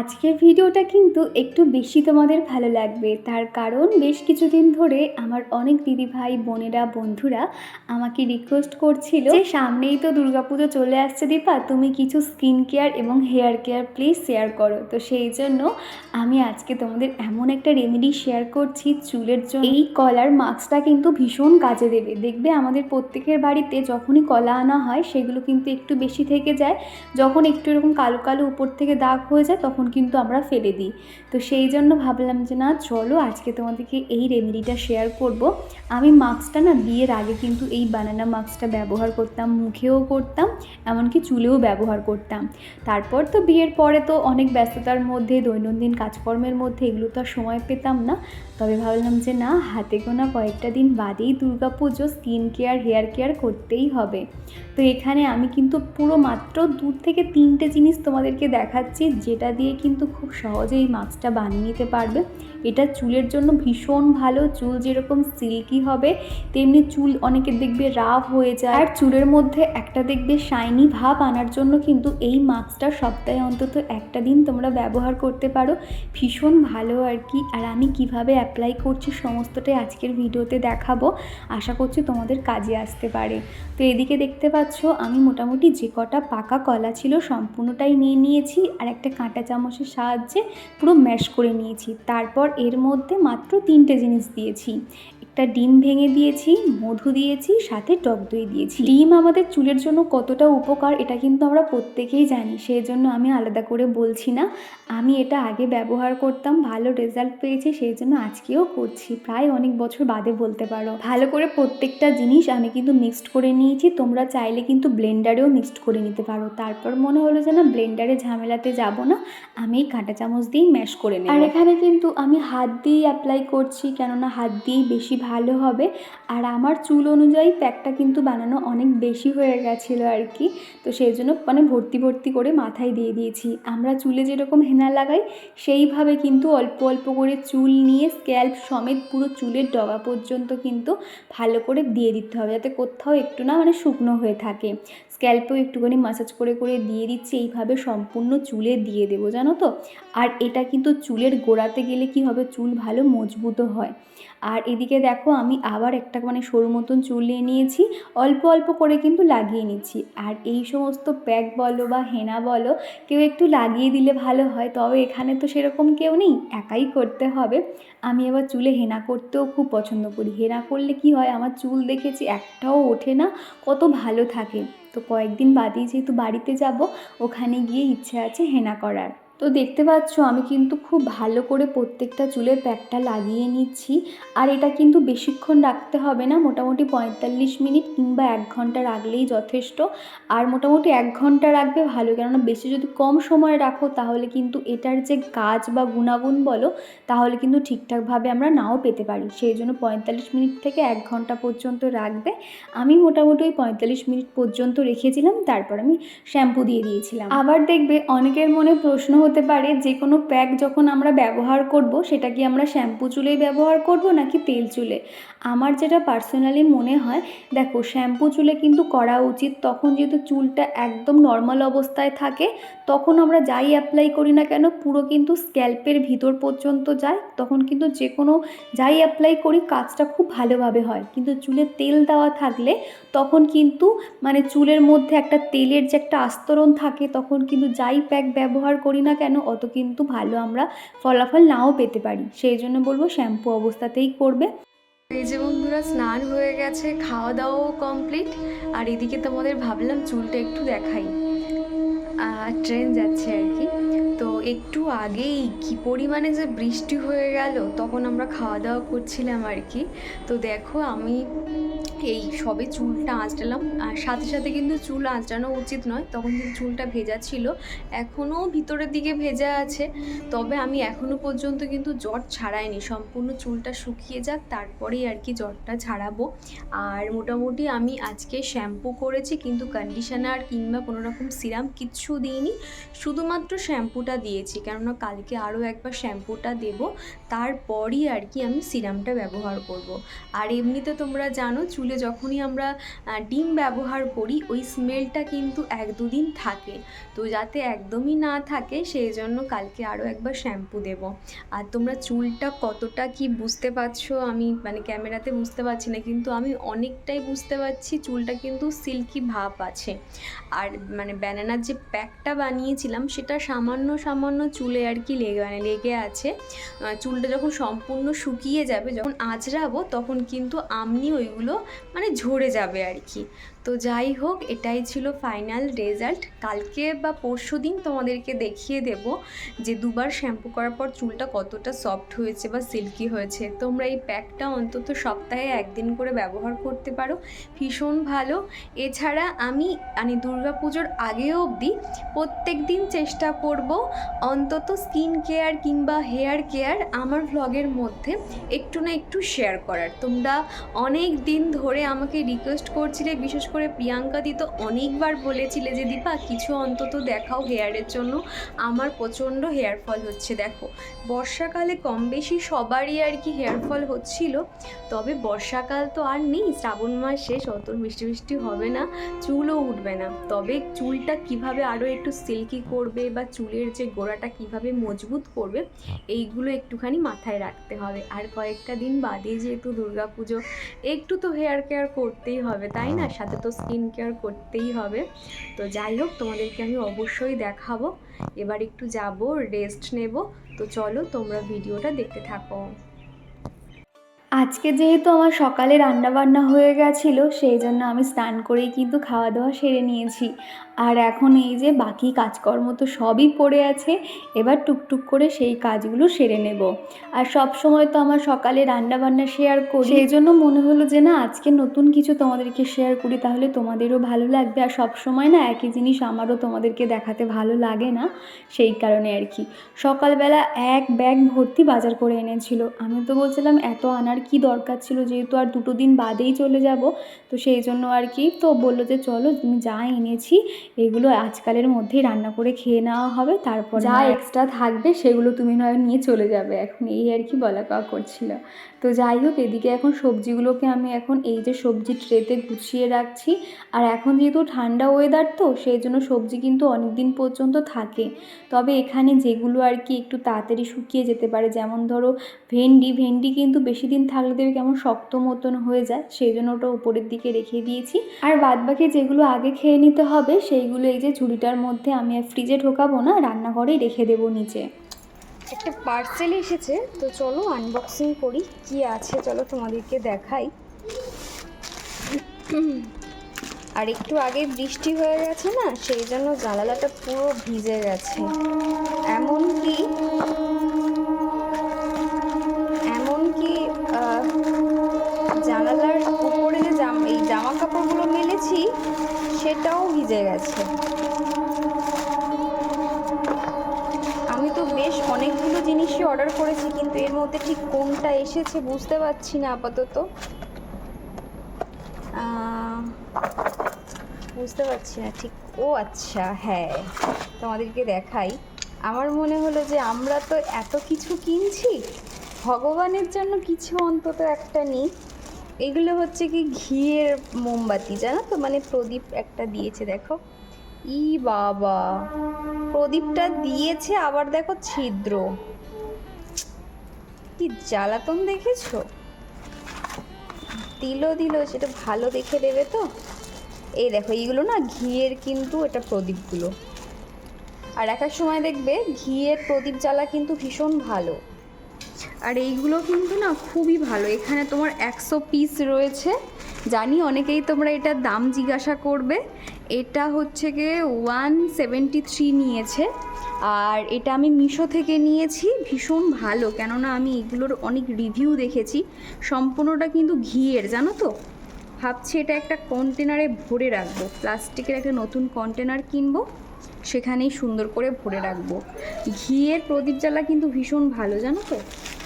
আজকের ভিডিওটা কিন্তু একটু বেশি তোমাদের ভালো লাগবে। তার কারণ বেশ কিছুদিন ধরে আমার অনেক দিদি ভাই, বোনেরা, বন্ধুরা আমাকে রিকোয়েস্ট করছিল যে সামনেই তো দুর্গাপুজো চলে আসছে দীপা, তুমি কিছু স্কিন কেয়ার এবং হেয়ার কেয়ার প্লিজ শেয়ার করো। তো সেই জন্য আমি আজকে তোমাদের এমন একটা রেমেডি শেয়ার করছি চুলের জন্য। এই কলার মাস্কটা কিন্তু ভীষণ কাজে দেবে। দেখবে আমাদের প্রত্যেকের বাড়িতে যখনই কলা আনা হয়, সেগুলো কিন্তু একটু বেশি থেকে যায়। যখন একটু এরকম কালো কালো উপর থেকে দাগ হয়ে যায়, তখন কিন্তু আমরা ফেলে দিই। তো সেই জন্য ভাবলাম যে, না, চলো আজকে তোমাদেরকে এই রেমেডিটা শেয়ার করব। আমি মাস্কটা না বিয়ের আগে কিন্তু এই বানানা মাস্কটা ব্যবহার করতাম, মুখেও করতাম, এমনকি চুলেও ব্যবহার করতাম। তারপর তো বিয়ের পরে তো অনেক ব্যস্ততার মধ্যে, দৈনন্দিন কাজকর্মের মধ্যে এগুলো তো আর সময় পেতাম না। তবে ভাবলাম যে, না, হাতে গোনা কয়েকটা দিন বাদেই Durga Puja, skin care, hair care করতেই হবে। তো এখানে আমি কিন্তু পুরো মাত্র দু থেকে তিনটে জিনিস তোমাদেরকে দেখাচ্ছি, যেটা দিয়ে কিন্তু খুব সহজেই মাছটা বানিয়ে নিতে পারবে। এটা চুলের জন্য ভীষণ ভালো, চুল যেরকম সিল্কি হবে, তেমনি চুল অনেকের দেখবে রাফ হয়ে যায়। আর চুলের মধ্যে একটা দেখবে শাইনি ভাব আনার জন্য কিন্তু এই মাস্কটা সপ্তাহে অন্তত একটা দিন তোমরা ব্যবহার করতে পারো। ভীষণ ভালো আর কি। আর আমি কীভাবে অ্যাপ্লাই করছি সমস্তটাই আজকের ভিডিওতে দেখাবো। আশা করছি তোমাদের কাজে আসতে পারে। তো এদিকে দেখতে পাচ্ছ, আমি মোটামুটি যে কটা পাকা কলা ছিল সম্পূর্ণটাই নিয়ে নিয়েছি, আর একটা কাঁটা চামচের সাহায্যে পুরো ম্যাশ করে নিয়েছি। তারপর এর মধ্যে মাত্র তিনটে জিনিস দিয়েছি। একটা ডিম ভেঙে দিয়েছি, মধু দিয়েছি, সাথে টক দই দিয়েছি। ডিম আমাদের চুলের জন্য কতটা উপকার, এটা কিন্তু আমরা প্রত্যেকেই জানি। সেই জন্য আমি আলাদা করে বলছি না। আমি এটা আগে ব্যবহার করতাম, ভালো রেজাল্ট পেয়েছি, সেই জন্য আজকেও করছি। প্রায় অনেক বছর বাদে বলতে পারো। ভালো করে প্রত্যেকটা জিনিস আমি কিন্তু মিক্সড করে নিয়েছি, তোমরা চাইলে কিন্তু ব্লেন্ডারেও মিক্সড করে নিতে পারো। তারপর মনে হলো যে না ব্লেন্ডারে ঝামেলাতে যাব না, আমি কাঁটা চামচ দিয়েই ম্যাশ করে নেব। আর এখানে কিন্তু আমি হাত দিয়েই অ্যাপ্লাই করছি, কেননা হাত দিয়েই বেশি ভালো হবে। আর আমার চুল অনুযায়ী প্যাকটা কিন্তু বানানো অনেক বেশি হয়ে গেছিল আর কি। তো সেই জন্য মানে ভর্তি ভর্তি করে মাথায় দিয়ে দিয়েছি। আমরা চুলে যেরকম হেনা লাগাই, সেইভাবে কিন্তু অল্প অল্প করে চুল নিয়ে স্ক্যাল্প সমেত পুরো চুলের ডগা পর্যন্ত কিন্তু ভালো করে দিয়ে দিতে হবে। যাতে কোথাও একটু না মানে শুকনো হয়ে থাকে। স্ক্যাল্পেও একটুখানি মাসাজ করে করে দিয়ে দিচ্ছি, এইভাবে সম্পূর্ণ চুলে দিয়ে দেবো, জানো তো? আর এটা কিন্তু চুলের গোড়াতে গেলে কি হবে? চুল ভালো মজবুতও হয়। আর এদিকে দেখো আমি আবার একটা মানে সরু মতন চুল নিয়ে নিয়েছি, অল্প অল্প করে কিন্তু লাগিয়ে নিচ্ছি। আর এই সমস্ত প্যাক বলো বা হেনা বলো, কেউ একটু লাগিয়ে দিলে ভালো হয়, তবে এখানে তো সেরকম কেউ নেই, একাই করতে হবে। আমি আবার চুলে হেনা করতেও খুব পছন্দ করি। হেনা করলে কি হয়, আমার চুল দেখেছি একটাও ওঠে না, কত ভালো থাকে। তো কয়েকদিন বাদেই যেহেতু বাড়িতে যাব, ওখানে গিয়ে ইচ্ছে আছে হেনা করার। তো দেখতে পাচ্ছ, আমি কিন্তু খুব ভালো করে প্রত্যেকটা চুলের প্যাকটা লাগিয়ে নিচ্ছি। আর এটা কিন্তু বেশিক্ষণ রাখতে হবে না, মোটামুটি পঁয়তাল্লিশ মিনিট কিংবা এক ঘণ্টা রাখলেই যথেষ্ট। আর মোটামুটি এক ঘণ্টা রাখবে ভালো, কেননা বেশি যদি কম সময় রাখো তাহলে কিন্তু এটার যে কাজ বা গুণাগুণ বলো, তাহলে কিন্তু ঠিকঠাকভাবে আমরা নাও পেতে পারি। সেই জন্য পঁয়তাল্লিশ মিনিট থেকে এক ঘণ্টা পর্যন্ত রাখবে। আমি মোটামুটি ওই পঁয়তাল্লিশ মিনিট পর্যন্ত রেখেছিলাম, তারপর আমি শ্যাম্পু দিয়ে দিয়েছিলাম। আবার দেখবে অনেকের মনে প্রশ্ন হতে পারে যে কোনো প্যাক যখন আমরা ব্যবহার করব, সেটা কি আমরা শ্যাম্পু চুলেই ব্যবহার করব নাকি তেল চুলে? আমার যেটা পার্সোনালি মনে হয়, দেখো শ্যাম্পু চুলে কিন্তু করা উচিত। তখন যেহেতু চুলটা একদম নর্মাল অবস্থায় থাকে, তখন আমরা যাই অ্যাপ্লাই করি না কেন, পুরো কিন্তু স্ক্যাল্পের ভিতর পর্যন্ত যায়। তখন কিন্তু যে কোনো যাই অ্যাপ্লাই করি, কাজটা খুব ভালোভাবে হয়। কিন্তু চুলে তেল দেওয়া থাকলে, তখন কিন্তু মানে চুলের মধ্যে একটা তেলের যে একটা আস্তরণ থাকে, তখন কিন্তু যাই প্যাক ব্যবহার করি না কেন অত কিন্তু ভালো আমরা ফলাফল নাও পেতে পারি। সেই জন্য বলব শ্যাম্পু অবস্থাতেই করবে। এই যে বন্ধুরা, স্নান হয়ে গেছে খাওয়া দাওয়াও কমপ্লিট আর এদিকে তোমাদের ভাবলাম চুলটা একটু দেখাই। ট্রেন যাচ্ছে আর কি। একটু আগেই কি পরিমাণে যে বৃষ্টি হয়ে গেল, তখন আমরা খাওয়া দাওয়া করছিলাম আর কি। তো দেখো, আমি এই সবে চুলটা আঁচড়ালাম। আর সাথে সাথে কিন্তু চুল আঁচড়ানো উচিত নয়। তখন কিন্তু চুলটা ভেজা ছিল। এখনও ভিতরের দিকে ভেজা আছে। তবে আমি এখনও পর্যন্ত কিন্তু জট ছাড়াইনি। সম্পূর্ণ চুলটা শুকিয়ে যাক, তারপরেই আর কি জটটা ছাড়াবো। আর মোটামুটি আমি আজকে শ্যাম্পু করেছি, কিন্তু কন্ডিশনার কিংবা কোনো রকম সিরাম কিচ্ছু দিইনি। শুধুমাত্র শ্যাম্পুটা দিয়ে দিয়েছি। কেননা কালকে আরও একবার শ্যাম্পুটা দেব, তারপরই আর কি আমি সিরামটা ব্যবহার করব। আর এমনিতে তোমরা জানো, চুলে যখনই আমরা ডিম ব্যবহার করি, ওই স্মেলটা কিন্তু এক দুদিন থাকে। তো যাতে একদমই না থাকে, সেই জন্য কালকে আরও একবার শ্যাম্পু দেব। আর তোমরা চুলটা কতটা কি বুঝতে পারছ? আমি মানে ক্যামেরাতে বুঝতে পারছি না, কিন্তু আমি অনেকটাই বুঝতে পারছি, চুলটা কিন্তু সিল্কি ভাব আছে। আর মানে ব্যানানার যে প্যাকটা বানিয়েছিলাম, সেটা সামান্য সামান্য চুলে আর কি লেগে মানে লেগে আছে। চুলটা যখন সম্পূর্ণ শুকিয়ে যাবে, যখন আঁচড়াবো, তখন কিন্তু আমনি ওইগুলো মানে ঝরে যাবে আর কি। তো যাই হোক, এটাই ছিল ফাইনাল রেজাল্ট কালকে বা পরশু দিন তোমাদেরকে দেখিয়ে দেব যে দুবার শ্যাম্পু করার পর চুলটা কতটা সফট হয়েছে বা সিল্কি হয়েছে। তোমরা এই প্যাকটা অন্তত সপ্তাহে একদিন করে ব্যবহার করতে পারো, ভীষণ ভালো। এছাড়া আমি মানে দুর্গা পুজোর আগে অবধি প্রত্যেক দিন চেষ্টা করব অন্তত স্কিন কেয়ার কিংবা হেয়ার কেয়ার আমার ভ্লগের মধ্যে একটু না একটু শেয়ার করার। তোমরা অনেক দিন ধরে আমাকে রিকোয়েস্ট করছিলে, বিশেষ করে প্রিয়াঙ্কা দি তো অনেকবার বলেছিলে যে, দীপা, কিছু অন্তত দেখাও হেয়ারের জন্য। আমার প্রচণ্ড হেয়ার ফল হচ্ছে, দেখো। বর্ষাকালে কম বেশি সবারই আর কি হেয়ার ফল হচ্ছিল। তবে বর্ষাকাল তো আর নেই, শ্রাবণ মাস শেষ, অত বৃষ্টি বৃষ্টি হবে না, চুলও উঠবে না। তবে চুলটা কীভাবে আরও একটু সিল্কি করবে বা চুলের যে গোড়াটা কীভাবে মজবুত করবে, এইগুলো একটুখানি মাথায় রাখতে হবে। আর কয়েকটা দিন বাদে যেহেতু দুর্গা পুজো একটু তো হেয়ার কেয়ার করতেই হবে, তাই না? সাথে তো স্কিন কেয়ার করতেই হবে। তো যাই হোক, তোমাদেরকে আমি অবশ্যই দেখাবো। এবার একটু যাব রেস্ট নেব। তো চলো, তোমরা ভিডিওটা দেখতে থাকো। আজকে যেহেতু আমার সকালে রান্না বান্না হয়ে গেছিল, সেই জন্য আমি স্নান করেই কিন্তু খাওয়া দাওয়া সেরে নিয়েছি। আর এখন এই যে বাকি কাজকর্ম তো সবই পড়ে আছে, এবার টুকটুক করে সেই কাজগুলো সেরে নেব। আর সব সময় তো আমার সকালে রান্না বান্না শেয়ার করি। সেই জন্য মনে হলো যে না, আজকে নতুন কিছু তোমাদেরকে শেয়ার করি, তাহলে তোমাদেরও ভালো লাগবে। আর সব সময় না একই জিনিস আমারও তোমাদেরকে দেখাতে ভালো লাগে না, সেই কারণে আর কি। সকালবেলা এক ব্যাগ ভর্তি বাজার করে এনেছিল। আমি তো বলছিলাম, এত আনার কি দরকার ছিল? যেহেতু আর দুটো দিন বাদেই চলে যাব, তো সেই জন্য আর কি, তো বলল যে চলো, তুমি যা এনেছি এগুলো আজকালের মধ্যেই রান্না করে খেয়ে নেওয়া হবে তারপর যা এক্সট্রা থাকবে সেগুলো তুমি নয় নিয়ে চলে যাবে। এখন এই আর কি বলা কওয়া করছিল। তো যাই হোক এদিকে এখন সবজিগুলোকে আমি এখন এই যে সবজি ট্রেতে গুছিয়ে রাখছি। আর এখন যেহেতু ঠান্ডা ওয়েদার তো সেই জন্য সবজি কিন্তু অনেক দিন পর্যন্ত থাকে। তবে এখানে যেগুলো আর কি একটু তাড়াতাড়ি শুকিয়ে যেতে পারে যেমন ধরো ভেন্ডি ভেন্ডি কিন্তু বেশি দিন থাকলে দেবে কেমন শক্ত মতন হয়ে যায় সেই জন্য ওটা উপরের দিকে রেখে দিয়েছি। আর বাদবাকি যেগুলো আগে খেয়ে নিতে হবে সেইগুলো এই যে ঝুড়িটার মধ্যে আমি ফ্রিজে ঢোকাবো না, রান্নাঘরেই রেখে দেবো নিচে। একটা পার্সেল এসেছে, তো চলো আনবক্সিং করি, কি আছে চলো তোমাদেরকে দেখাই। আর একটু আগে বৃষ্টি হয়ে গেছে না, সেই জন্য জানালাটা পুরো ভিজে গেছে। এমনকি এমনকি জানালার উপরে যে জাম এই জামা কাপড়গুলো মেলেছি সেটাও ভিজে গেছে। আমি তো বেশ অনেকগুলো জিনিসই অর্ডার করেছি, কিন্তু এর মধ্যে ঠিক কোনটা এসেছে বুঝতে পারছি না আপাতত। বুঝতে পারছি না ঠিক। ও আচ্ছা হ্যাঁ তোমাদেরকে দেখাই। আমার মনে হলো যে আমরা তো এত কিছু কিনছি, ভগবানের জন্য কিছু অন্তত একটা নিই। এগুলো হচ্ছে কি ঘিয়ের মোমবাতি, জানো তো? মানে প্রদীপ একটা দিয়েছে, দেখো। ই বাবা! প্রদীপটা দিয়েছে, আবার দেখো ছিদ্র। কি জ্বালাতন দেখেছ? দিল দিল, সেটা ভালো দেখে দেবে তো? এই দেখো, এইগুলো না ঘিয়ের কিন্তু এটা প্রদীপগুলো। আর এক সময় দেখবে, ঘিয়ের প্রদীপ জ্বালা কিন্তু ভীষণ ভালো। আর এইগুলো কিন্তু না খুবই ভালো। এখানে তোমার একশো পিস রয়েছে। জানি অনেকেই তোমরা এটার দাম জিজ্ঞাসা করবে। এটা হচ্ছে গিয়ে ওয়ান সেভেন্টি থ্রি নিয়েছে। আর এটা আমি মিশো থেকে নিয়েছি। ভীষণ ভালো। কেননা আমি এগুলোর অনেক রিভিউ দেখেছি। সম্পূর্ণটা কিন্তু ঘিয়ের, জানো তো? ভাবছি এটা একটা কন্টেনারে ভরে রাখব। প্লাস্টিকের একটা নতুন কন্টেনার কিনবো। সেখানেই সুন্দর করে ভরে রাখব। ঘিয়ের প্রদীপ জ্বালা কিন্তু ভীষণ ভালো, জানো তো?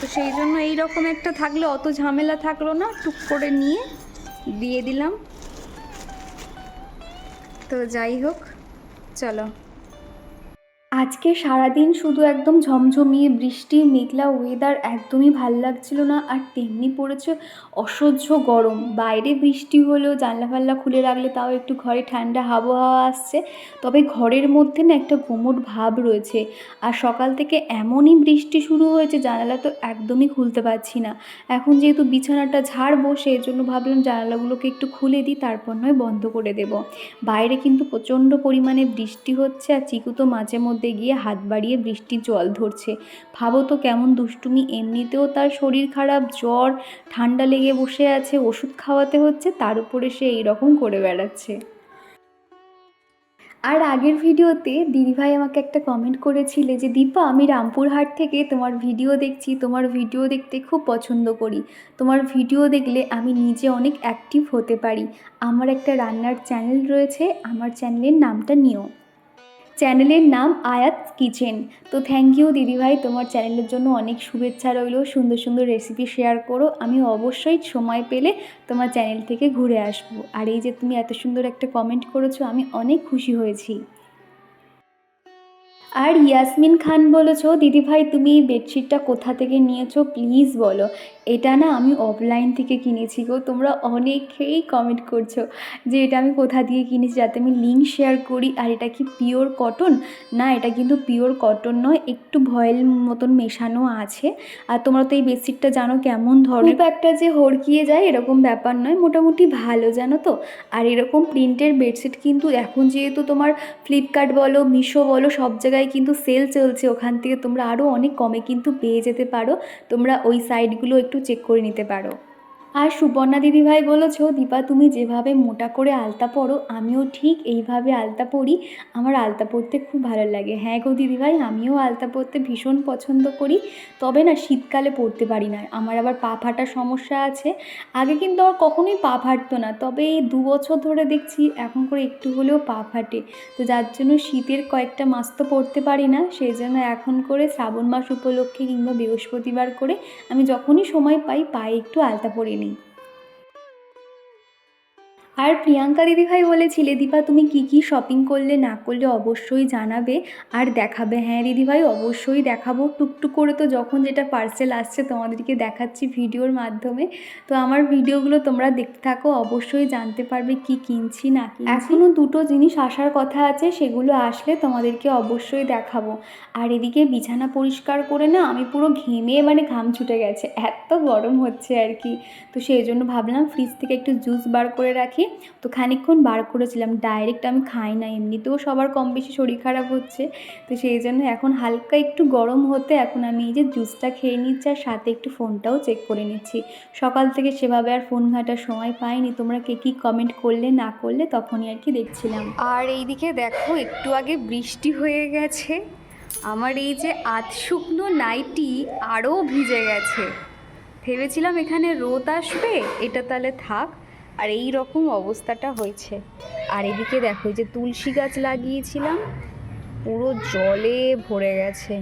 তো সেই জন্য এই রকম একটা থাকলে অত ঝামেলা থাকল না, টুক করে নিয়ে দিয়ে দিলাম। তো যাই হোক, চলো। আজকে সারাদিন শুধু একদম ঝমঝমিয়ে বৃষ্টি, মেঘলা ওয়েদার একদমই ভালো লাগছিল না। আর তেমনি পড়েছে অসহ্য গরম। বাইরে বৃষ্টি হলেও জানলা ফাল্লা খুলে রাখলে তাও একটু ঘরে ঠান্ডা আবহাওয়া আসছে। তবে ঘরের মধ্যে না একটা গুমোট ভাব রয়েছে। আর সকাল থেকে এমনই বৃষ্টি শুরু হয়েছে, জানালা তো একদমই খুলতে পারছি না। এখন যেহেতু বিছানাটা ঝাড় বসে এর জন্য ভাবলাম জানালাগুলোকে একটু খুলে দিই, তারপর নয় বন্ধ করে দেব। বাইরে কিন্তু প্রচণ্ড পরিমাণে বৃষ্টি হচ্ছে, আর চিকু তো মাঝে মধ্যে গিয়ে হাত বাড়িয়ে বৃষ্টির জল ধরছে। ভাবো তো কেমন দুষ্টুমি, এমনিতেও তার শরীর খারাপ, জ্বর ঠান্ডা লেগে বসে আছে, ওষুধ খাওয়াতে হচ্ছে, তার উপরে সে এইরকম করে বেড়াচ্ছে। আর আগের ভিডিওতে দিদিভাই আমাকে একটা কমেন্ট করেছিলে যে, দীপা, আমি রামপুরহাট থেকে তোমার ভিডিও দেখছি, তোমার ভিডিও দেখতে খুব পছন্দ করি। তোমার ভিডিও দেখলে আমি নিজে অনেক অ্যাক্টিভ হতে পারি। আমার একটা রান্নার চ্যানেল রয়েছে, আমার চ্যানেলের নামটা নিও। চ্যানেলের নাম আয়াত কিচেন। তো থ্যাংক ইউ দিদিভাই তোমার চ্যানেলের জন্য অনেক শুভেচ্ছা রইল। সুন্দর সুন্দর রেসিপি শেয়ার করো। আমি অবশ্যই সময় পেলে তোমার চ্যানেল থেকে ঘুরে আসব। আর এই যে তুমি এত সুন্দর একটা কমেন্ট করেছ, আমি অনেক খুশি হয়েছি। আর ইয়াসমিন খান বলেছ, দিদিভাই, তুমি এই বেডশিটটা কোথা থেকে নিয়েছো? প্লিজ বলো। এটা না আমি অফলাইন থেকে কিনেছি গো। তোমরা অনেকেই কমেন্ট করছ যে, এটা আমি কোথা দিয়ে কিনেছি? যাতে আমি লিঙ্ক শেয়ার করি। আর এটা কি পিওর কটন না, এটা কিন্তু পিওর কটন নয়, একটু ভয়েল মতন মেশানো আছে। আর তোমরা তো এই বেডশিটটা জানো কেমন ধরনের। একটা যে হড়কিয়ে যায় এরকম ব্যাপার নয়, মোটামুটি ভালো, জানো তো? আর এরকম প্রিন্টের বেডশিট কিন্তু এখন যেহেতু তোমার ফ্লিপকার্ট বলো মিশো বলো, সব জায়গায় কিন্তু সেল চলছে, ওখান থেকে তোমরা আরও অনেক কমে কিন্তু পেয়ে যেতে পারো। তোমরা ওই সাইটগুলো একটু চেক করে নিতে পারো। আর সুপর্ণা দিদিভাই বলেছ, দীপা, তুমি যেভাবে মোটা করে আলতা পরো, আমিও ঠিক এইভাবে আলতা পরি। আমার আলতা পরতে খুব ভালো লাগে। হ্যাঁ গো দিদিভাই আমিও আলতা পরতে ভীষণ পছন্দ করি। তবে না, শীতকালে পরতে পারি না। আমার আবার পা ফাটার সমস্যা আছে। আগে কিন্তু আমার কখনোই পা ফাটতো না। তবে এই দু বছর ধরে দেখছি, এখন করে একটু হলেও পা ফাটে। তো যার জন্য শীতের কয়েকটা মাস তো পরতে পারি না। সেই জন্য এখন করে শ্রাবণ মাস উপলক্ষে কিংবা বৃহস্পতিবার করে আমি যখনই সময় পাই, পায়ে একটু আলতা পরে আর প্রিয়াঙ্কা দিদিভাই বলেছিলে, দীপা, তুমি কি কি শপিং করলে না করলে অবশ্যই জানাবে আর দেখাবে। হ্যাঁ দিদিভাই, অবশ্যই দেখাবো। টুকটুক করে তো যখন যেটা পার্সেল আসছে তোমাদেরকে দেখাচ্ছি ভিডিওর মাধ্যমে। তো আমার ভিডিওগুলো তোমরা দেখতে থাকো, অবশ্যই জানতে পারবে কি কিনছি, না এখনও দুটো জিনিস আসার কথা আছে, সেগুলো আসলে তোমাদেরকে অবশ্যই দেখাবো। আর এদিকে বিছানা পরিষ্কার করে না, আমি পুরো ঘেমে মানে ঘাম ছুটে গেছে। এত গরম হচ্ছে আর কি। তো সেই জন্য ভাবলাম ফ্রিজ থেকে একটু জুস বার করে রাখি। তো খানিকক্ষণ বার করেছিলাম। ডাইরেক্ট আমি খাই না, এমনিতেও সবার কম বেশি শরীর খারাপ হচ্ছে। তো সেই জন্য এখন হালকা একটু গরম হতে এখন আমি এই যে জুসটা খেয়ে নিচ্ছি আর সাথে একটু ফোনটাও চেক করে নিচ্ছি। সকাল থেকে সেভাবে আর ফোন ঘাটার সময় পাইনি। তোমরা কে কী কমেন্ট করলে, না করলে তখনই আর কি দেখছিলাম। আর এইদিকে দেখো, একটু আগে বৃষ্টি হয়ে গেছে। আমার এই যে আধ শুকনো নাইটি আরও ভিজে গেছে। ভেবেছিলাম এখানে রোদ আসবে, এটা তাহলে থাক। আর এই রকম অবস্থাটা হয়েছে। আর এদিকে দেখো যে তুলসী গাছ লাগিয়েছিলাম, পুরো জলে ভরে গেছে।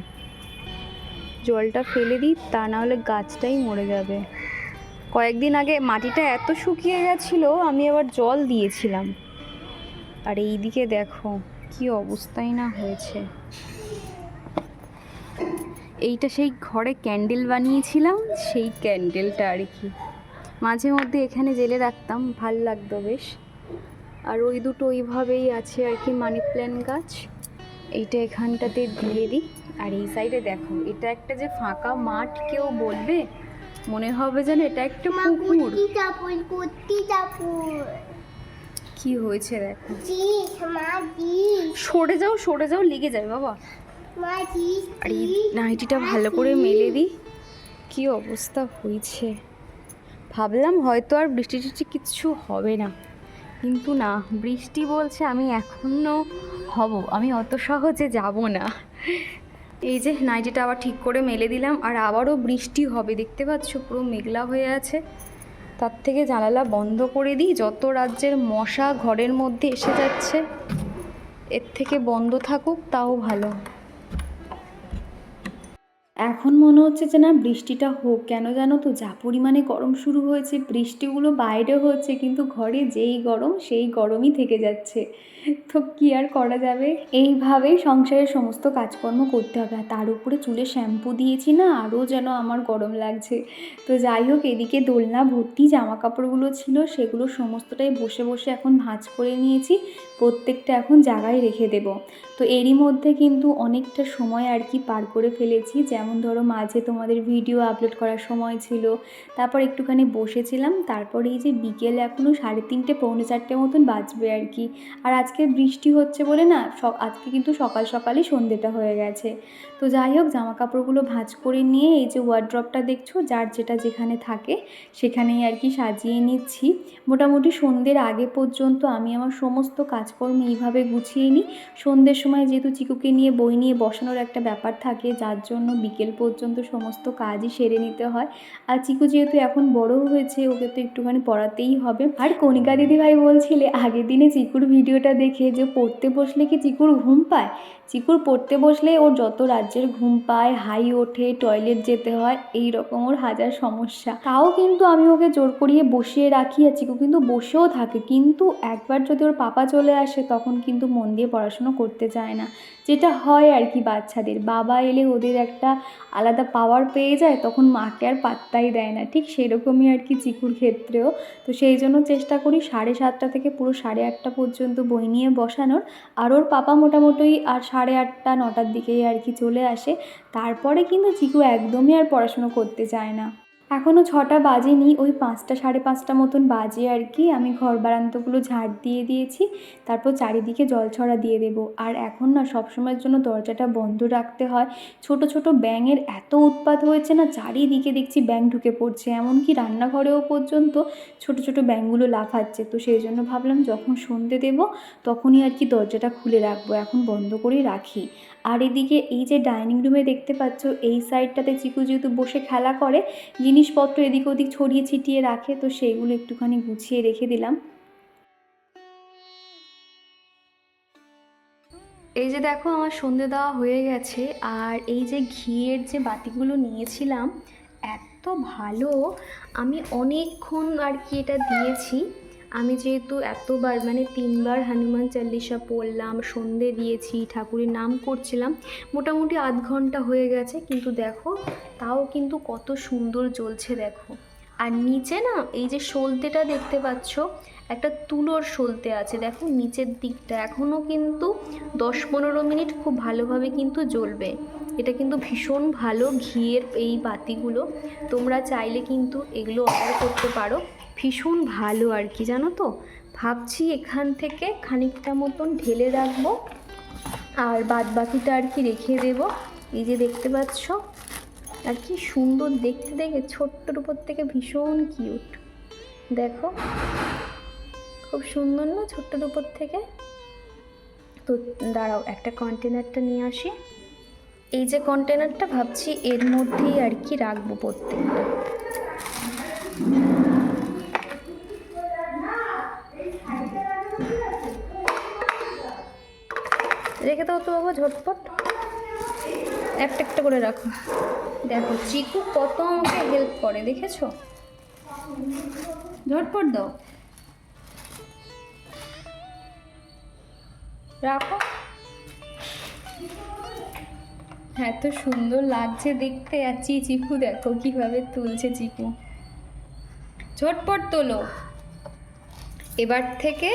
জলটা ফেলে দিই, তা না হলে গাছটাই মরে যাবে। কয়েকদিন আগে মাটিটা এত শুকিয়ে গেছিল, আমি আবার জল দিয়েছিলাম। আর এই দিকে দেখো, কি অবস্থাই না হয়েছে। এইটা সেই ঘরে ক্যান্ডেল বানিয়েছিলাম, সেই ক্যান্ডেলটা আর কি। মাঝে মধ্যে এখানে জেলে রাখতাম ভালো লাগতো বেশ। আর ওই দুটো ওইভাবেই আছে আর কি মানি প্ল্যান্ট গাছ। এইটা এখানটাতে দিয়ে দিই। আর এই সাইডে দেখো এটা একটা যে ফাঁকা মাঠ কেউ বলবে মনে হবে যেন এটা একটা পুকুর। কি হয়েছে দেখো। সরে যাও সরে যাও লেগে যায় বাবা। আর এই নাইটিটা ভালো করে মেলে দিই। কি অবস্থা হয়েছে। ভাবলাম হয়তো আর বৃষ্টি টিষ্টি কিচ্ছু হবে না। কিন্তু না, বৃষ্টি বলছে আমি এখনও হব, আমি অত সহজে যাব না। এই যে নাইটিটা আবার ঠিক করে মেলে দিলাম, আর আবারও বৃষ্টি হবে, দেখতে পাচ্ছ পুরো মেঘলা হয়ে আছে। তার থেকে জানালা বন্ধ করে দিই, যত রাজ্যের মশা ঘরের মধ্যে এসে যাচ্ছে, এর থেকে বন্ধ থাকুক, তাও ভালো। এখন মনে হচ্ছে যে না, বৃষ্টিটা হোক, কেন জানো তো? যা পরিমাণে গরম শুরু হয়েছে, বৃষ্টিগুলো বাইরে হচ্ছে, কিন্তু ঘরে যেই গরম, সেই গরমই থেকে যাচ্ছে। তো কী আর করা যাবে? এইভাবেই সংসারের সমস্ত কাজকর্ম করতে হবে। আর তার উপরে চুলে শ্যাম্পু দিয়েছি না, আরও যেন আমার গরম লাগছে। তো যাই হোক, এদিকে দোলনা, ভর্তি জামা কাপড়গুলো ছিল, সেগুলো সমস্তটাই বসে বসে এখন ভাঁজ করে নিয়েছি। প্রত্যেকটা এখন জায়গায় রেখে দেব। তো এরই মধ্যে কিন্তু অনেকটা সময় আর কি পার করে ফেলেছি। যেমন ধরো মাঝে তোমাদের ভিডিও আপলোড করার সময় ছিল, তারপর একটুখানি বসেছিলাম, তারপর এই যে বিকেল এখনও সাড়ে তিনটে, পৌনে চারটে মতন বাজবে আর কি। আর আজকে বৃষ্টি হচ্ছে বলে না আজকে কিন্তু সকাল সকালই সন্ধেটা হয়ে গেছে। তো যাই হোক জামা কাপড়গুলো ভাঁজ করে নিয়ে এই যে ওয়ার্ড্রপটা দেখছ, যার যেটা যেখানে থাকে সেখানেই আর কি সাজিয়ে নিচ্ছি। মোটামুটি সন্ধ্যের আগে পর্যন্ত আমি আমার সমস্ত কাজকর্ম এইভাবে গুছিয়ে নিই। সন্ধ্যের সময় যেহেতু চিকুকে নিয়ে বই নিয়ে বসানোর একটা ব্যাপার থাকে, যার জন্য বিকেল পর্যন্ত সমস্ত কাজই সেরে নিতে হয়। আর চিকু যেহেতু এখন বড় হয়েছে, ওকে তো একটুখানি পড়াতেই হবে। আর কণিকা দিদিভাই বলছিলে, আগের দিনে চিকুর ভিডিওটা দেখে যে পড়তে বসলে কি চিকুর ঘুম পায়? চিকুর পড়তে বসলে ওর যত রাজ্যের ঘুম পায়, হাই ওঠে টয়লেট যেতে হয় এই রকম ওর হাজার সমস্যা। তাও কিন্তু আমি ওকে জোর করিয়ে বসিয়ে রাখি আর চিকু কিন্তু বসেও থাকে। কিন্তু একবার যদি ওর পাপা চলে আসে, তখন কিন্তু মন দিয়ে পড়াশুনো করতে চায় না। যেটা হয় আর কি বাচ্চাদের। বাবা এলে ওদের একটা আলাদা পাওয়ার পেয়ে যায়, তখন মাকে আর পাত্তাই দেয় না। ঠিক সেরকমই আর কি চিকুর ক্ষেত্রেও। তো সেই জন্য চেষ্টা করি সাড়ে সাতটা থেকে পুরো সাড়ে আটটা পর্যন্ত বই নিয়ে বসানোর। আর ওর পাপা মোটামুটি আর সাড়ে আটটা, নটার দিকেই আর কি চলে আসে। তারপরে কিন্তু চিকু একদমই আর পড়াশুনো করতে চায় না। এখনও ছটা বাজেনি, ওই পাঁচটা, সাড়ে পাঁচটা মতন বাজে আর কি। আমি ঘর বারান্দাগুলো ঝাড় দিয়ে দিয়েছি, তারপর চারিদিকে জল ছড়া দিয়ে দেবো। আর এখন না সবসময়ের জন্য দরজাটা বন্ধ রাখতে হয়। ছোট ছোট ব্যাঙের এত উৎপাত হয়েছে না, চারিদিকে দেখছি ব্যাঙ ঢুকে পড়ছে। এমনকি রান্নাঘরেও পর্যন্ত ছোট ছোট ব্যাঙগুলো লাফাচ্ছে। তো সেই জন্য ভাবলাম যখন সন্ধে দেব, তখনই আর কি দরজাটা খুলে রাখব। এখন বন্ধ করেই রাখি। আর এদিকে এই যে ডাইনিং রুমে দেখতে পাচ্ছ, এই সাইডটাতে চিকু যেহেতু বসে খেলা করে জিনিসপত্র এদিক ওদিক ছড়িয়ে ছিটিয়ে রাখে, তো সেইগুলো একটুখানি গুছিয়ে রেখে দিলাম। এই যে দেখো, আমার সন্ধে দেওয়া হয়ে গেছে, আর এই যে ঘিয়ের যে বাতিগুলো নিয়েছিলাম, এত ভালো! আমি অনেকক্ষণ আর কি এটা দিয়েছি। আমি যেহেতু এতবার মানে তিনবার হনুমান চল্লিশা পড়লাম, সন্ধে দিয়েছি, ঠাকুরের নাম করছিলাম, মোটামুটি আধ ঘণ্টা হয়ে গেছে, কিন্তু দেখো, তাও কিন্তু কত সুন্দর জ্বলছে দেখো। আর নিচে না, এই যে সলতেটা দেখতে পাচ্ছ, একটা তুলোর সলতে আছে, দেখো নিচের দিকটা এখনও কিন্তু দশ পনেরো মিনিট খুব ভালোভাবে কিন্তু জ্বলবে। এটা কিন্তু ভীষণ ভালো ঘিয়ের এই বাতিগুলো, তোমরা চাইলে কিন্তু এগুলো অর্ডার করতে পারো। ভীষণ ভালো আর কি, জানো তো? ভাবছি এখান থেকে খানিকটা মতন ঢেলে রাখব আর বাদ বাকিটা আর কি রেখে দেব। এই যে দেখতে পাচ্ছ? আর কি সুন্দর দেখতে দেখে ছোট্টর উপর থেকে ভীষণ কিউট। দেখো, খুব সুন্দর না ছোট্টর উপর থেকে? তো দাঁড়াও, একটা কন্টেনারটা নিয়ে আসি। এই যে কন্টেনারটা ভাবছি এর মধ্যেই আর কি রাখব প্রত্যেকটা। রেখে দাও তো বাবা, ঝটপট। একটা একটা করে রাখো। দেখো, চিকু কত আমাকে হেল্প করে, দেখেছ? ঝটপট দাও। রাখো। এত সুন্দর লাগছে দেখতে, আর চিকু দেখো কীভাবে তুলছে চিকু। ঝটপট তোলো। এবার থেকে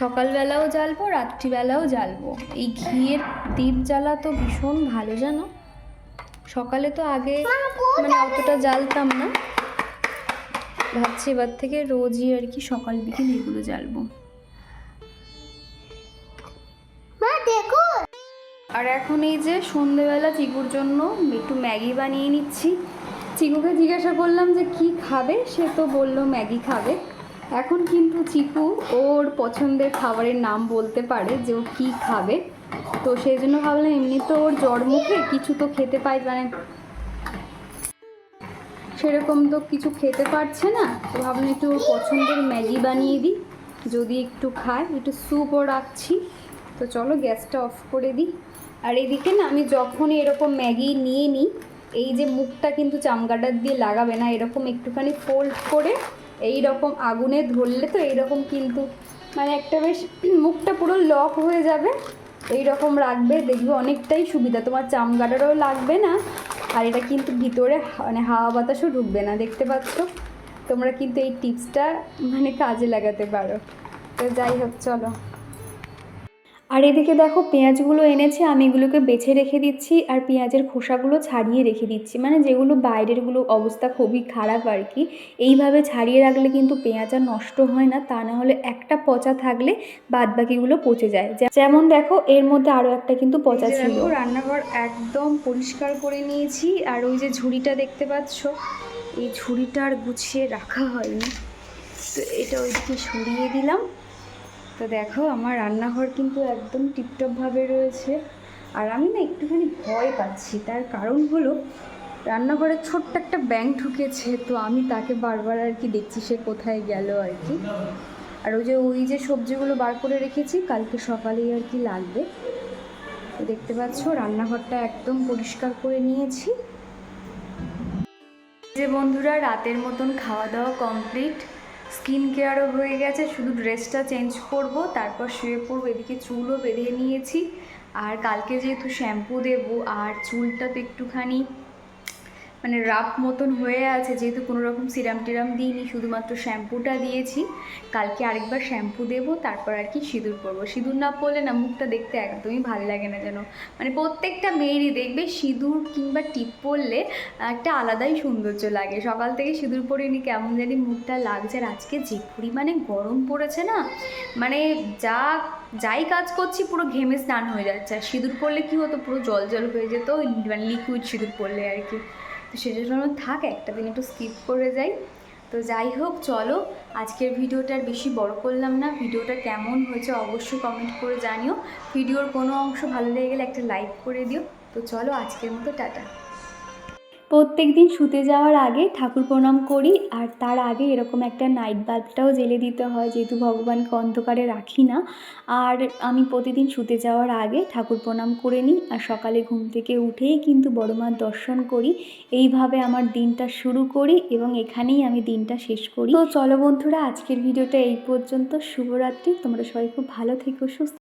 সকালবেলাও জ্বালবো রাত্রিবেলাও জ্বালবো। এই ঘিয়ের দ্বীপ জ্বালা তো ভীষণ ভালো জানো? সকালে তো আগে মানে অতটা জ্বালতাম না। ভাবছি এবার থেকে রোজই আর কি সকাল বিকেল এগুলো জ্বালবো। আর এখন এই যে সন্ধেবেলা চিকুর জন্য একটু ম্যাগি বানিয়ে নিচ্ছি। চিকুকে জিজ্ঞাসা করলাম যে কি খাবে সে তো বলল ম্যাগি খাবে। এখন কিন্তু চিকু ওর পছন্দের খাবারের নাম বলতে পারে যে ও কী খাবে। তো সেই জন্য ভাবলাম এমনি তো ওর জ্বর মুখে কিছু তো খেতে পাই মানে সেরকম তো কিছু খেতে পারছে না। তো ভাবলাম একটু ওর পছন্দের ম্যাগি বানিয়ে দিই, যদি একটু খায়, একটু স্যুপও রাখছি। তো চলো গ্যাসটা অফ করে দিই। আর এদিকে না আমি যখনই এরকম ম্যাগি নিয়ে নিই, এই যে মুখটা কিন্তু চামগাটার দিয়ে লাগাবে না, এরকম একটুখানি ফোল্ড করে এই রকম আগুনে ধরলে তো এইরকম কিন্তু মানে একটা বেশ মুখটা পুরো লক হয়ে যাবে। এই রকম রাখবে, দেখবে অনেকটাই সুবিধা। তোমার চামগাটারও লাগবে না, আর এটা কিন্তু ভিতরে মানে হাওয়া বাতাসও ঢুকবে না, দেখতে পাচ্ছ? তোমরা কিন্তু এই টিপসটা মানে কাজে লাগাতে পারো। তো যাই হোক, চলো। আর এদিকে দেখো পেঁয়াজগুলো এনেছে আমি এগুলোকে বেছে রেখে দিচ্ছি আর পেঁয়াজের খোসাগুলো ছাড়িয়ে রেখে দিচ্ছি। মানে যেগুলো বাইরেরগুলো অবস্থা খুবই খারাপ আর কি। এইভাবে ছাড়িয়ে রাখলে কিন্তু পেঁয়াজ আর নষ্ট হয় না তা না হলে একটা পচা থাকলে বাদ বাকিগুলো পচে যায়। যেমন দেখো এর মধ্যে আরও একটা কিন্তু পচা ছিল। রান্নাঘর একদম পরিষ্কার করে নিয়েছি আর ওই যে ঝুড়িটা দেখতে পাচ্ছ এই ঝুড়িটা আর গুছিয়ে রাখা হয়নি। তো এটা ওইদিকে সরিয়ে দিলাম। তো দেখো, আমার রান্নাঘর কিন্তু একদম টিপটপভাবে রয়েছে। আর আমি না একটুখানি ভয় পাচ্ছি। তার কারণ হলো, রান্নাঘরে ছোট্ট একটা ব্যাঙ ঢুকেছে, তো আমি তাকে বারবার আর কি দেখছি সে কোথায় গেল আর কি। আর ওই যে ওই যে সবজিগুলো বার করে রেখেছি, কালকে সকালেই আর কি লাগবে। দেখতে পাচ্ছ, রান্নাঘরটা একদম পরিষ্কার করে নিয়েছি। যে বন্ধুরা, রাতের মতন খাওয়া দাওয়া কমপ্লিট স্কিন কেয়ারও হয়ে গেছে, শুধু ড্রেসটা চেঞ্জ করব, তারপর শুয়ে পড়ব, এদিকে চুলও বেঁধে নিয়েছি। আর কালকে যেহেতু শ্যাম্পু দেবো, আর চুলটা তো একটুখানি মানে রাফ মতন হয়ে আছে, যেহেতু কোনো রকম সিরাম টিরাম দিইনি, শুধুমাত্র শ্যাম্পুটা দিয়েছি। কালকে আরেকবার শ্যাম্পু দেবো, তারপর আর কি সিঁদুর পরবো। সিঁদুর না পরলে না, মুখটা দেখতে একদমই ভালো লাগে না যেন। মানে প্রত্যেকটা মেয়েরই দেখবে, সিঁদুর কিংবা টিপ পরলে একটা আলাদাই সৌন্দর্য লাগে। সকাল থেকে সিঁদুর পরিনি, কেমন জানি মুখটা লাগছে আর আজকে যে পরিমাণে গরম পড়েছে না মানে যা, যাই কাজ করছি পুরো ঘেমে স্নান হয়ে যাচ্ছে। আর সিঁদুর পরলে কী হতো, পুরো জল জল হয়ে যেত মানে লিকুইড সিঁদুর পরলে আর কি। তো সেজন্য থাক, একটা দিন একটু স্কিপ করে যাই। তো যাই হোক, চলো, আজকের ভিডিওটা আর বেশি বড় করলাম না। ভিডিওটা কেমন হয়েছে অবশ্যই কমেন্ট করে জানিও। ভিডিওর কোনো অংশ ভালো লেগে গেলে একটা লাইক করে দিও। তো চলো, আজকের মতো টাটা। প্রত্যেক দিন শুতে যাওয়ার আগে ঠাকুর প্রণাম করি, আর তার আগে এরকম একটা নাইট বাল্বটাও জ্বেলে দিতে হয়, যেহেতু ভগবানকে অন্ধকারে রাখি না। আর আমি প্রতিদিন শুতে যাওয়ার আগে ঠাকুর প্রণাম করে নিই, আর সকালে ঘুম থেকে উঠেই কিন্তু বড় মার দর্শন করি। এইভাবে আমার দিনটা শুরু করি এবং এখানেই আমি দিনটা শেষ করি। তো চলো বন্ধুরা, আজকের ভিডিওটা এই পর্যন্ত। শুভরাত্রি। তোমরা সবাই খুব ভালো থেকো, সুস্থ